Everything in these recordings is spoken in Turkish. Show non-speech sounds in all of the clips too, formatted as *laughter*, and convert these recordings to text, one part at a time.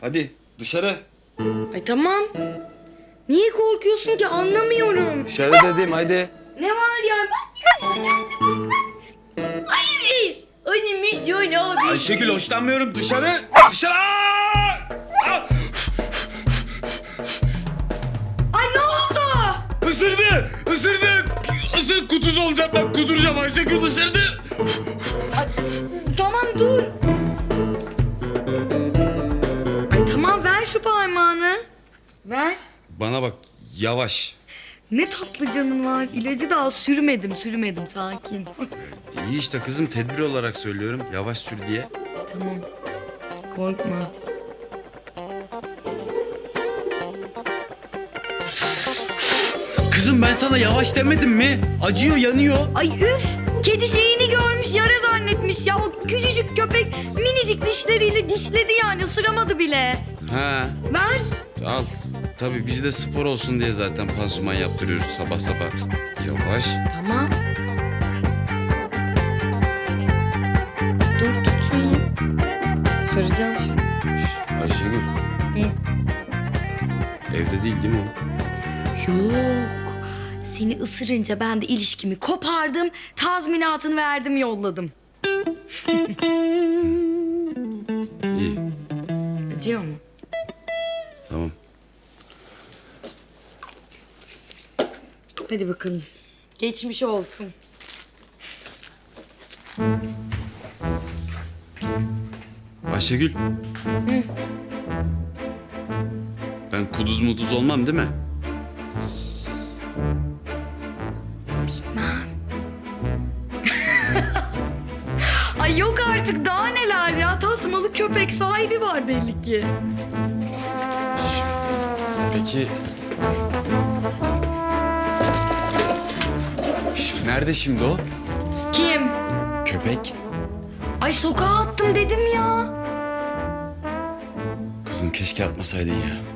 Hadi dışarı. Ay tamam. Niye korkuyorsun ki anlamıyorum. Dışarı dedim hadi. Ne var ya? Hayır. Önümüz öyle abi. Ayşegül hoşlanmıyorum dışarı. Dışarı. Aa! Ay ne oldu? Isırdı. Isırdı. Isır kutuz olacağım ben kuduracağım Ayşegül ısırdı. Tamam dur. Şu parmağını. Ver. Bana bak yavaş. Ne tatlı canın var. İlacı daha sürmedim sürmedim sakin. İyi işte kızım tedbir olarak söylüyorum. Yavaş sür diye. tamam. Korkma. Kızım ben sana yavaş demedim mi? Acıyor yanıyor. Ay üf! Kedi şeyini görmüş, yara zannetmiş ya. O küçücük köpek minicik dişleriyle dişledi yani, ısıramadı bile. Ha Ver. al. Tabii biz de spor olsun diye zaten pansuman yaptırıyoruz sabah sabah. Yavaş. Tamam. Dur tut şunu. Saracağım şimdi. Ayşegül. Hı. Evde değil değil mi o? Yok. Seni ısırınca ben de ilişkimi kopardım, tazminatını verdim, yolladım. *laughs* İyi. Acıyor mu? Tamam. Hadi bakalım. Geçmiş olsun. Ayşegül. Ben kuduz muduz olmam değil mi? Ay yok artık daha neler ya. Tasmalı köpek sahibi var belli ki. Peki... Şş, Nerede şimdi o? Kim? Köpek. Ay sokağa attım dedim ya. Kızım keşke atmasaydın ya.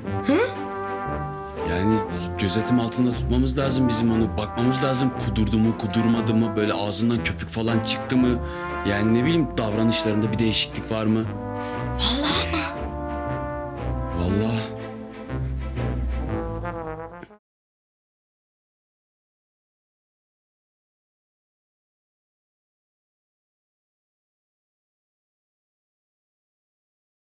Yani gözetim altında tutmamız lazım bizim onu. Bakmamız lazım kudurdu mu, kudurmadı mı, böyle ağzından köpük falan çıktı mı? Yani ne bileyim davranışlarında bir değişiklik var mı? Vallahi